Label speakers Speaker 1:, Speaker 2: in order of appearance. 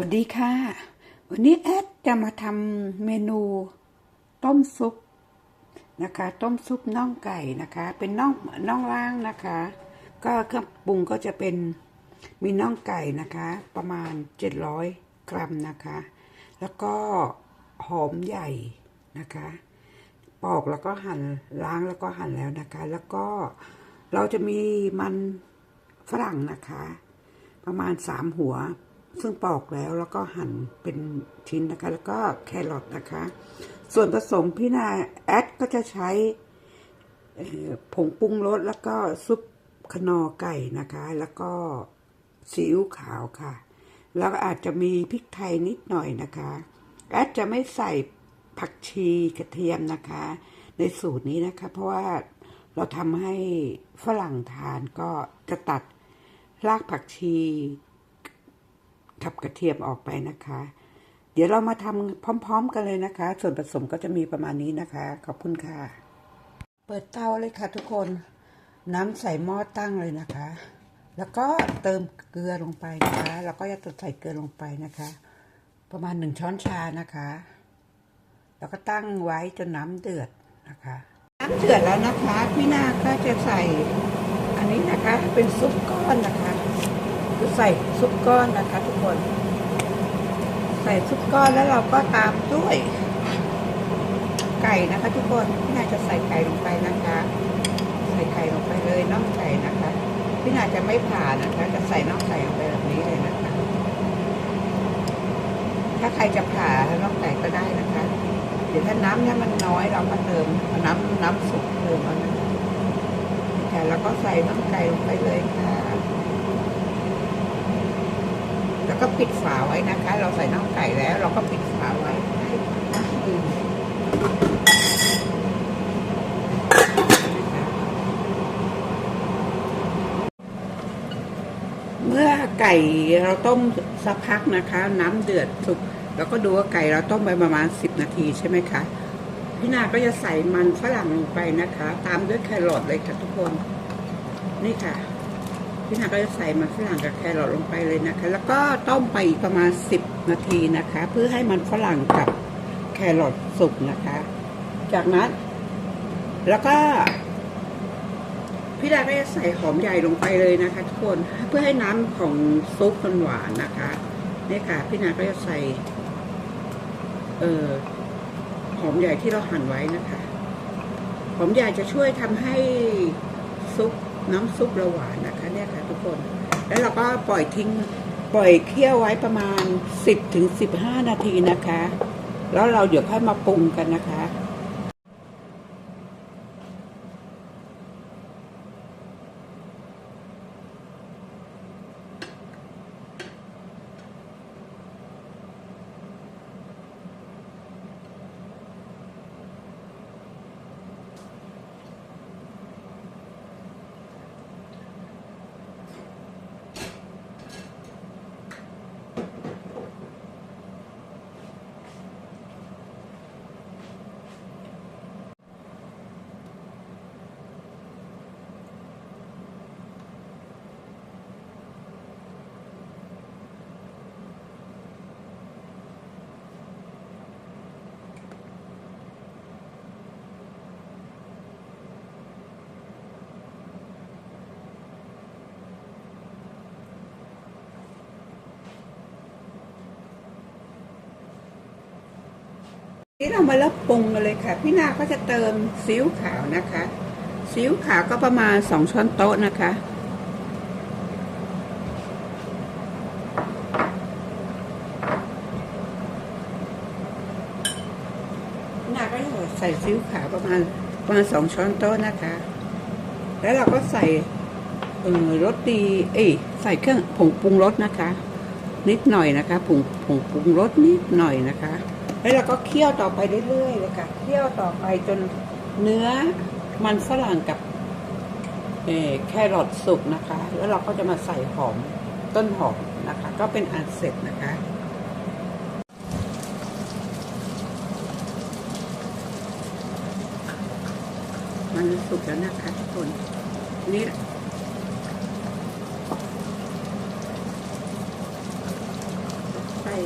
Speaker 1: วัสดีค่ะ วันนี้แอดจะมาทำเมนูต้มซุปนะคะ ต้มซุปน่องไก่นะคะ เป็นน่องน่องล่างนะคะ ก็เครื่องปรุงก็จะเป็นมีน่องไก่นะคะ ประมาณ 700 กรัมนะคะ แล้วก็หอมใหญ่นะคะ ปอกแล้วก็หั่นล้างแล้วก็หั่นแล้วนะคะ แล้วก็เราจะมีมันฝรั่งนะคะ ประมาณสามหัว ซึ่งปอกแล้วแล้วก็หั่นเป็นชิ้นนะคะ แล้วก็แครอทนะคะ ส่วนผสมพี่นาแอดก็จะใช้ผงปรุงรสแล้วก็ซุปคนอไก่นะคะ แล้วก็ซีอิ๊วขาวค่ะ แล้วก็อาจจะมีพริกไทยนิดหน่อยนะคะแอดจะไม่ใส่ผักชีกระเทียมนะคะ ในสูตรนี้นะคะ เพราะว่าเราทำให้ฝรั่งทานก็จะตัดรากผักชี กับกระเทียมออกไปนะคะ เดี๋ยวเรามาทำพร้อม ๆ กันเลยนะคะ ส่วนผสมก็จะมีประมาณนี้นะคะ ขอบคุณค่ะ เปิดเตาเลยค่ะทุกคน น้ำใส่หม้อตั้งเลยนะคะ แล้วก็เติมเกลือลงไปนะคะ แล้วก็จะใส่เกลือลงไปนะคะ ประมาณหนึ่งช้อนชานะคะ แล้วก็ตั้งไว้จนน้ำเดือดนะคะ น้ำเดือดแล้วนะคะ พี่นาก็จะใส่อันนี้นะคะ เป็นซุปก้อนนะคะ ใส่ซุปก้อนนะคะทุกคน ใส่ซุปก้อนแล้วเราก็ตามด้วย ไก่นะคะ ทุกคนพี่นาจะใส่ไก่ลงไปนะคะ ใส่ไก่ลงไปเลยน่องไก่นะคะพี่นาจะไม่ผ่านะคะ จะใส่น่องไก่ลงไปแบบนี้เลยนะคะ ถ้าใครจะผ่าน่องไก่ก็ได้นะคะเดี๋ยวถ้าน้ำเนี่ยมันน้อยเราก็เติมน้ำน้ำสุกเติมเอานะคะค่ะแล้วก็ใส่น่องไก่ลงไปเลยค่ะ แล้วก็ปิดฝาไว้นะคะ เราใส่น่องไก่แล้ว เราก็ปิดฝาไว้เมื่อไก่เราต้มสักพักนะคะ น้ำเดือดสุกแล้วก็ดูว่าไก่เราต้มไปประมาณสิบนาทีใช่ไหมคะพี่นาก็จะใส่มันฝรั่งลงไปนะคะ ตามด้วยแครอทเลยค่ะทุกคน นี่ค่ะ พี่นาก็จะใส่มันฝรั่งกับแครอทลงไปเลยนะคะ แล้วก็ต้มไปประมาณ 10 นาทีนะคะ เพื่อให้มันฝรั่งกับแครอทสุกนะคะ จากนั้น แล้วก็พี่ดาก็จะใส่หอมใหญ่ลงไปเลยนะคะ ทุกคนเพื่อให้น้ำของซุปมันหวานนะคะนี่ค่ะ พี่นาก็จะใส่ เอ่อหอมใหญ่ที่เราหั่นไว้นะคะ หอมใหญ่จะช่วยทำให้ซุป น้ำซุปเราหวานนะคะเนี่ยค่ะทุกคน แล้วเราก็ปล่อยทิ้งปล่อยเคี่ยวไว้ประมาณ 10ถึง15 นาทีนะคะ แล้วเราเดี๋ยวค่อยมาปรุงกันนะคะ นี่เรามาเริ่มปรุงกันเลยค่ะ พี่นาก็จะเติมซีอิ๊วขาวนะคะซีอิ๊วขาวก็ประมาณสองช้อนโต๊ะนะคะ พี่นาก็จะใส่ซีอิ๊วขาวประมาณประมาณสองช้อนโต๊ะนะคะ แล้วเราก็ใส่เออรสดีเอ้ใส่เครื่องผงปรุงรสนะคะ นิดหน่อยนะคะผงผงปรุงรสนิดหน่อยนะคะ แล้วเราก็เคี่ยวต่อไปเรื่อยๆเลยค่ะเคี่ยวต่อไปจนเนื้อมันฝรั่งกับเอแครอทสุกนะคะ แล้วเราก็จะมาใส่หอมต้นหอมนะคะ ก็เป็นอันเสร็จนะคะมันสุกแล้วนะคะทุกคนนี่ใส่